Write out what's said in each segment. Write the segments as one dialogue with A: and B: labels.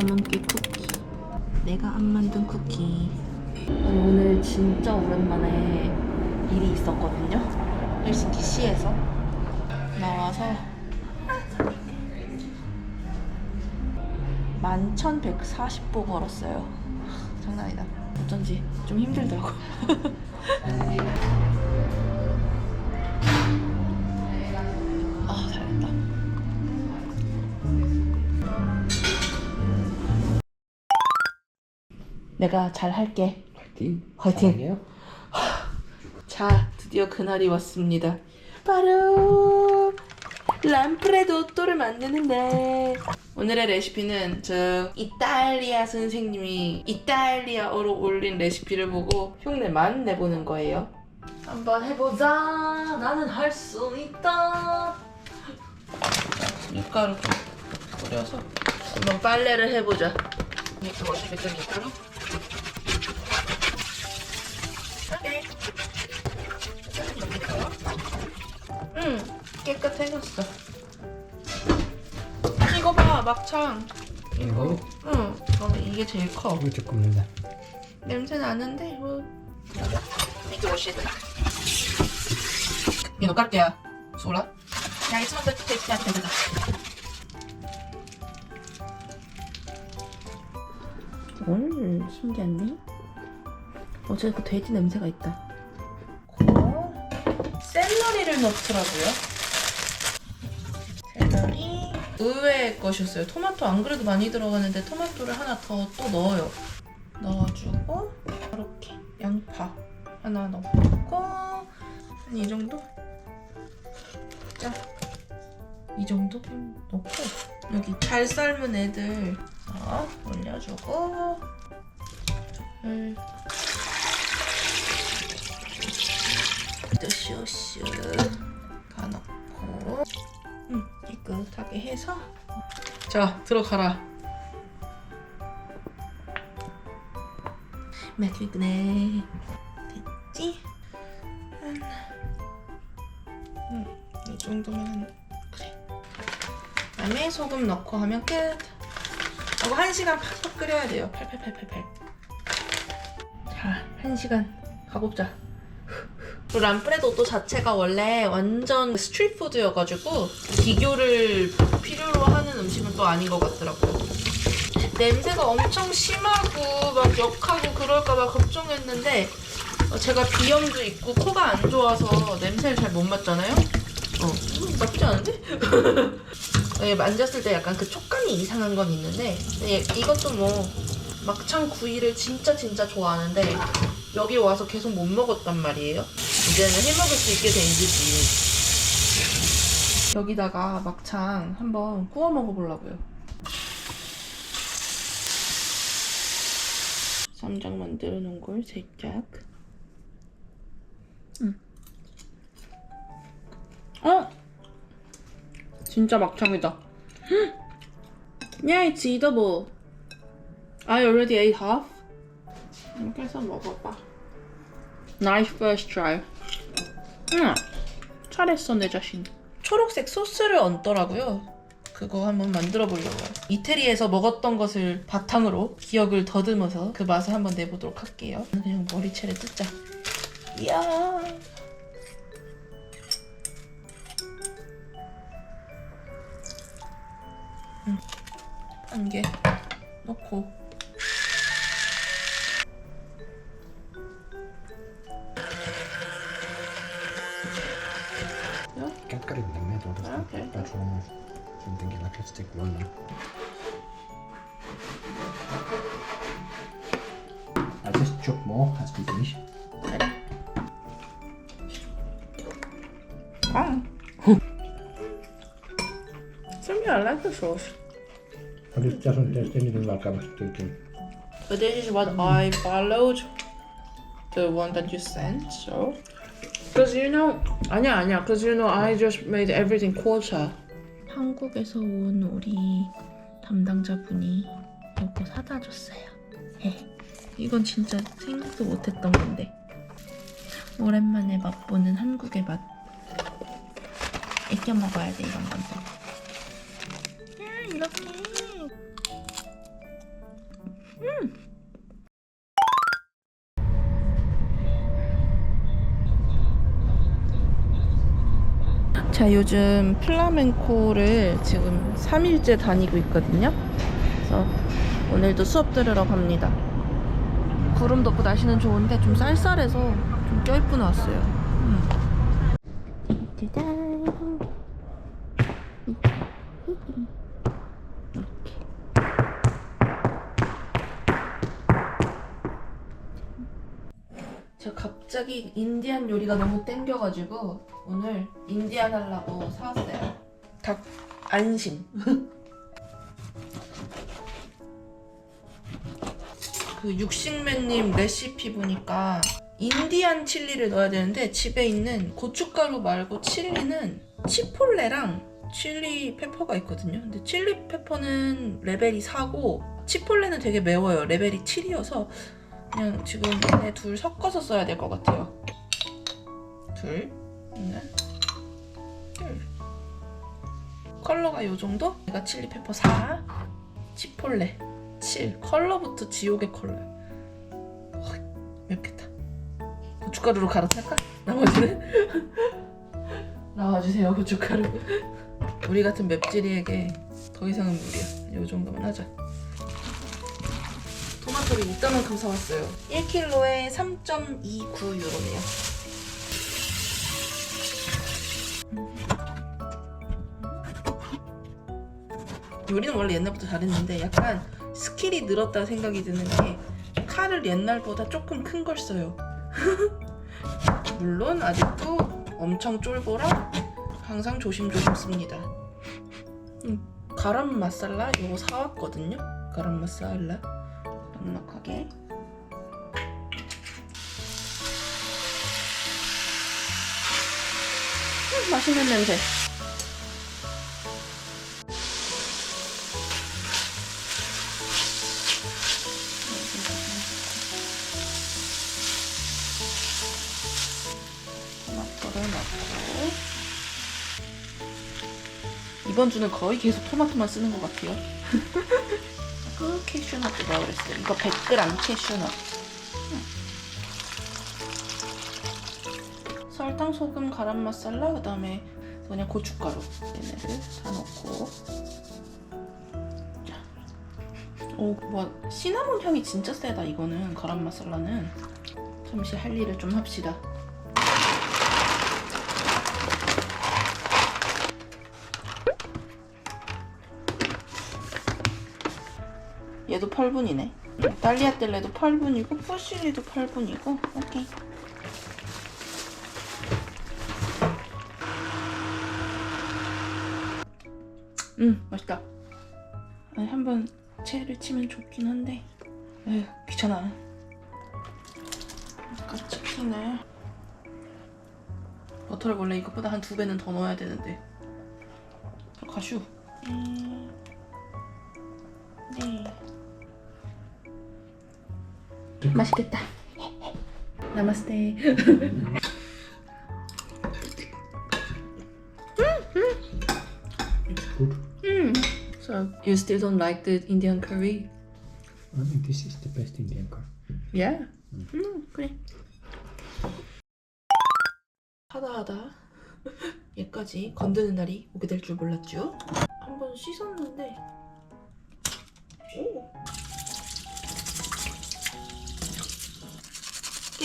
A: 검은깨 쿠키. 내가 안 만든 쿠키. 오늘 진짜 오랜만에 일이 있었거든요. 헬싱키 시에서 나와서 11,140보 걸었어요. 장난 아니다. 어쩐지 좀 힘들더라고. 내가 잘 할게.
B: 화이팅.
A: 화이팅.
B: 하,
A: 자, 드디어 그날이 왔습니다. 바로 람프레도또를 만드는데 오늘의 레시피는 저 이탈리아 선생님이 이탈리아어로 올린 레시피를 보고 흉내만 내보는 거예요. 한번 해보자. 나는 할 수 있다. 밀가루 좀 뿌려서 한번 빨래를 해보자. 250ml 응, 깨끗해졌어. 이거 봐, 막창.
B: 이거
A: 응, 저는 이게 제일 커.
B: 이거 조금 넣자.
A: 냄새 나는데, 뭐. 이게 멋있다. 이거 깔게야. 소라? 야, 이거 더 테이스트 하면 되잖아. 오, 신기하네. 어제 그 돼지 냄새가 있다. 넣더라고요. 샐러리. 의외의 것이었어요. 토마토 안 그래도 많이 들어가는데 토마토를 하나 더 또 넣어요. 넣어주고 이렇게 양파 하나 넣고 한 이 정도? 자, 이 정도 넣고 여기 잘 삶은 애들 자, 올려주고 음. 쇼쇼 다 넣고. 음, 깨끗하게 해서. 자 들어가라. 맛있네. 됐지? 한, 음, 이 정도면 한- 그래. 그다음에 소금 넣고 하면 끝. 이거 한 시간 팍팍 끓여야 돼요. 팔팔팔팔팔. 자, 한 시간 가봅자 그 람프레도또 자체가 원래 완전 스트리트 푸드여가지고 비교를 필요로 하는 음식은 또 아닌 것 같더라고요. 냄새가 엄청 심하고 막 역하고 그럴까봐 걱정했는데 어, 제가 비염도 있고 코가 안 좋아서 냄새를 잘 못 맡잖아요. 어, 음, 나쁘지 않은데? 예, 만졌을 때 약간 그 촉감이 이상한 건 있는데 예, 이것도 뭐 막창 구이를 진짜 진짜 좋아하는데 여기 와서 계속 못 먹었단 말이에요. 이제는 해 먹을 수 있게 된 거지. 여기다가 막창 한번 구워 먹어보려고요. 쌈장 만들어 놓은 걸 살짝. 음. 어? 진짜 막창이다. Yeah, it's eatable. I already ate half. 이렇게 해서 먹어봐. Nice first try. 응, 잘했어 내 자신. 초록색 소스를 얹더라고요. 그거 한번 만들어 보려고요. 이태리에서 먹었던 것을 바탕으로 기억을 더듬어서 그 맛을 한번 내보도록 할게요. 그냥 머리채를 뜯자. 이야. 음, 한개 넣고
B: That's not
A: Okay.
B: bad one. I'm thinking I could stick one now. I'll just chop more as we finish.
A: 아. Some I like the sauce.
B: But it doesn't taste anything like I was thinking.
A: But this is what I followed. The one that you sent, so. Cause you know, 아니야 아니야. Cause you know, I just made everything quarter. 한국에서 온 우리 담당자분이 이거 사다 줬어요. 이건 진짜 생각도 못했던 건데. 오랜만에 맛보는 한국의 맛. 애껴 먹어야 돼 이런 건데. 음, 이렇게. 자, 요즘 플라멩코를 지금 3일째 다니고 있거든요. 그래서 오늘도 수업 들으러 갑니다. 구름 덮고 날씨는 좋은데 좀 쌀쌀해서 좀 껴입고 나왔어요. 음. 제가 갑자기 인디안 요리가 너무 땡겨가지고 오늘 인디안 하려고 사왔어요. 닭 안심. 그 육식맨님 레시피 보니까 인디안 칠리를 넣어야 되는데 집에 있는 고춧가루 말고 칠리는 치폴레랑 칠리 페퍼가 있거든요. 근데 칠리 페퍼는 레벨이 4고 치폴레는 되게 매워요. 레벨이 7이어서 그냥 지금 얘네 둘 섞어서 써야 될 것 같아요. 둘, 넷, 둘. 컬러가 요 정도? 얘가 칠리 페퍼 4, 치폴레 7. 컬러부터 지옥의 컬러야. 어, 맵겠다. 고춧가루로 갈아탈까? 나머지는? 나와주세요, 고춧가루. 우리 같은 맵찔이에게 더 이상은 무리야. 요 정도만 하자. 토마토를 이따만큼 사왔어요. 1kg에 3.29유로네요. 요리는 원래 옛날부터 잘했는데 약간 스킬이 늘었다 생각이 드는 게 칼을 옛날보다 조금 큰 걸 써요. 물론 아직도 엄청 쫄보라 항상 조심조심 씁니다. 음, 가람 마살라 이거 사왔거든요. 가람 마살라 넉넉하게. 음, 맛있는 냄새. 이번 주는 거의 계속 토마토만 쓰는 것 같아요. 그 캐슈넛도 넣어 그랬어요. 이거 100g 캐슈넛. 음. 설탕, 소금, 가람 마살라, 그 다음에 그냥 고춧가루 얘네를 다 넣고. 자. 오, 뭐 시나몬 향이 진짜 세다 이거는 가람 마살라는. 잠시 할 일을 좀 합시다. 얘도 8분이네. 딸리아텔레도 8분이고 푸실리도 8분이고 오케이. 음 맛있다. 한번 채를 치면 좋긴 한데 에휴 귀찮아. 같이 피네. 버터를 원래 이것보다 한 두 배는 더 넣어야 되는데. 가슈. 음, 맛있겠다. 나마스테.
B: It's good.
A: Mm. So you still don't like the Indian curry?
B: I think this is the best Indian curry.
A: Yeah. 음 그래. 하다 하다 얘까지 건드는 날이 오게 될 줄 몰랐죠. 한번 씻었는데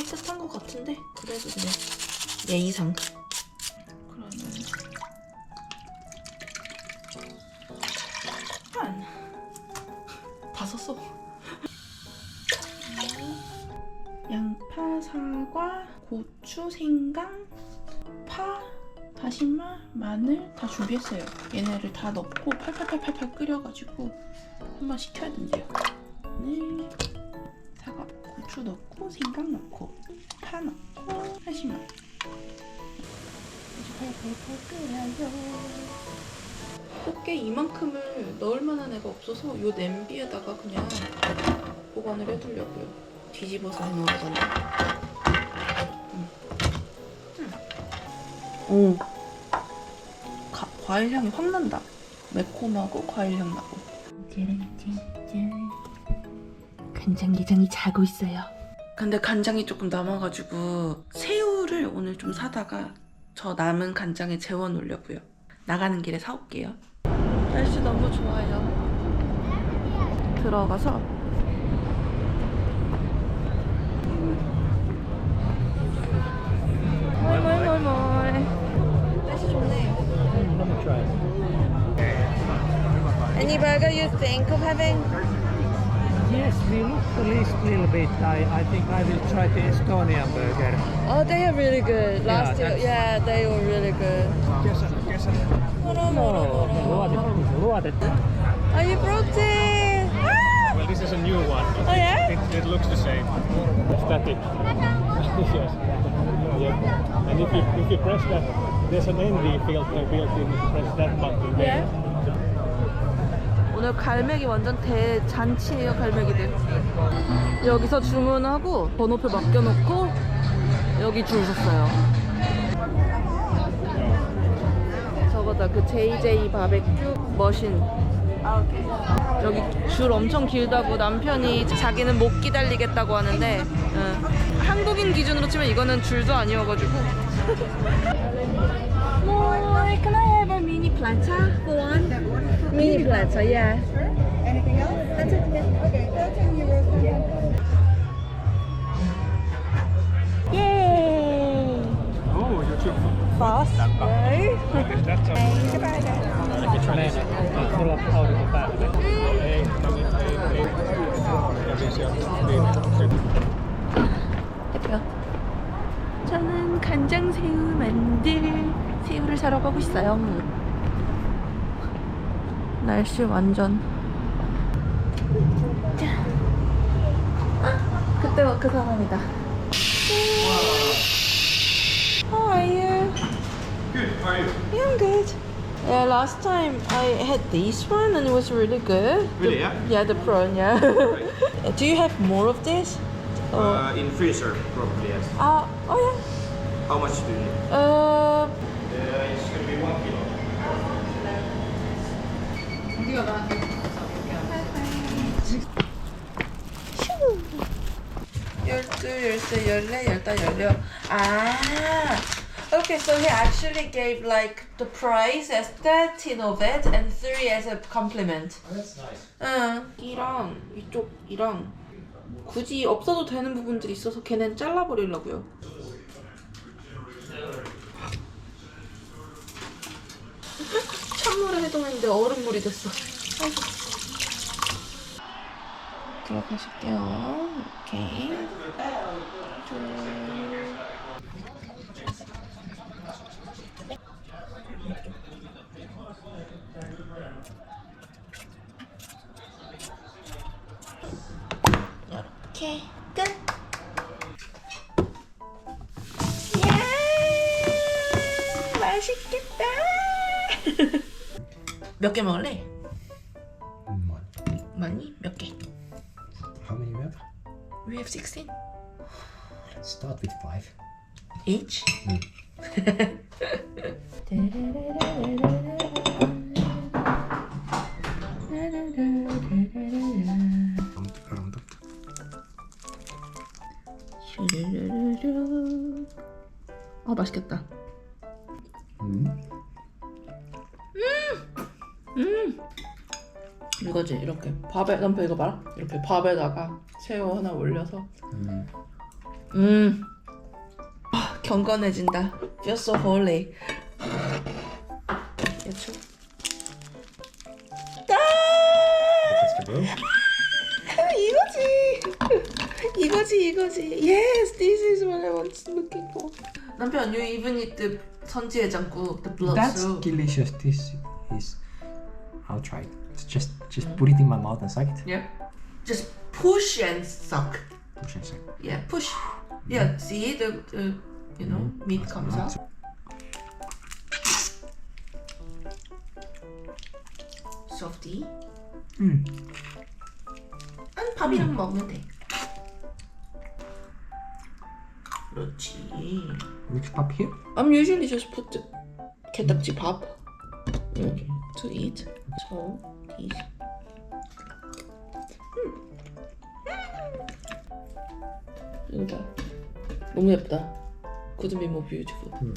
A: 깨끗한 것 같은데 그래도 그냥 예의상 그러면 한다 썼어. 양파, 사과, 고추, 생강, 파, 다시마, 마늘 다 준비했어요. 얘네를 다 넣고 팔팔팔팔팔 끓여가지고 한번 식혀야 된대요. 네, 고추 넣고 생강 넣고 파 넣고 다시마. 이제 팔팔팔 끓여요. 꽃게 이만큼을 넣을 만한 애가 없어서 요 냄비에다가 그냥 보관을 해두려고요. 뒤집어서 해놓으거든요. 음. 오, 가, 과일 향이 확 난다. 매콤하고 과일 향 나고. 간장게장이 자고 있어요. 근데 간장이 조금 남아가지고 새우를 오늘 좀 사다가 저 남은 간장에 재워 놓으려고요. 나가는 길에 사올게요. 날씨 너무 좋아요. 들어가서. Any burger you think of having?
C: Yes, we looked the least a little bit. I, I think I will try the Estonian burger.
A: Oh, they are really good. Last year, yeah, they were really good. Moro, moro,
C: Oh,
A: moro.
C: luotet, luotet.
A: Oh, you brought it! Ah!
D: Well, this is a new one.
A: Oh, yeah?
D: It, it looks the same. Static. yes. Yeah. And if you if you press that, there's an ND filter built in. If you press that button,
A: Yeah. 오늘 갈매기 완전 대잔치예요 갈매기들. 여기서 주문하고 번호표 맡겨놓고 여기 줄 섰어요. 저거다 그 JJ 바베큐 머신. 여기 줄 엄청 길다고 남편이 자기는 못 기다리겠다고 하는데 응. 한국인 기준으로 치면 이거는 줄도 아니어가지고. More, can I have a mini platter for one? Mini platter, yeah.
E: Anything else? That's it. Okay, 13 euros.
A: Yay!
D: Oh, you took
A: Fast, right?
D: Niin,
A: 대표. 저는 간장 새우 만들 새우를 사러 가고 있어요. 날씨 완전. 자. 아, 그때 그 사람이다. How are you?
D: Good, how are you?
A: Yeah, I'm good. Yeah, last time I had this one and it was really good.
F: Really,
A: The-
F: yeah?
A: Yeah, the prawn, yeah. Do you have more of this? Or-
F: Uh, in freezer, probably yes.
A: Ah, oh
F: How much do you need?
A: yeah. Uh,
F: Uh, it's gonna be one kilo.
A: 열두, 열세, 열네, 열다, 열여. Ah. Okay, so he actually gave like the price as 13 of it and 3 as a compliment.
F: That's nice.
A: 응. 이랑 이쪽이랑 굳이 없어도 되는 부분들이 있어서 걔는 잘라버리려고요. 찬물에 해동했는데 얼음물이 됐어. 아이고. 들어가실게요. 이렇게. 둘. 이렇게 몇 개 먹을래?
B: One.
A: 많이? 몇 개?
B: How many we have?
A: We have 16
B: Let's start with five.
A: each. 슈르르르르. 아 맛있겠다. 이거지 이렇게 밥에 남편 이거 봐라 이렇게 밥에다가 새우 하나 올려서
B: Mm.
A: 음 아, 경건해진다 Feel so holy 예초
B: go.
A: 이거지 이거지 이거지 Yes this is what I was looking for 남편 you even eat the 선지해장국 the blood
B: That's
A: soup
B: delicious. This is. I'll try it. It's just, just put it in my mouth and suck it.
A: yeah just push and suck
B: Push and suck.
A: yeah push yeah see the, the you know meat comes out softy
B: Mm.
A: 아니 밥이랑 먹으면 돼 그렇지
B: Which pub here?
A: I'm usually just put the 게딱지 밥 이렇게 to eat. So eat. 여기다. 너무 예쁘다. Couldn't be more beautiful. 음.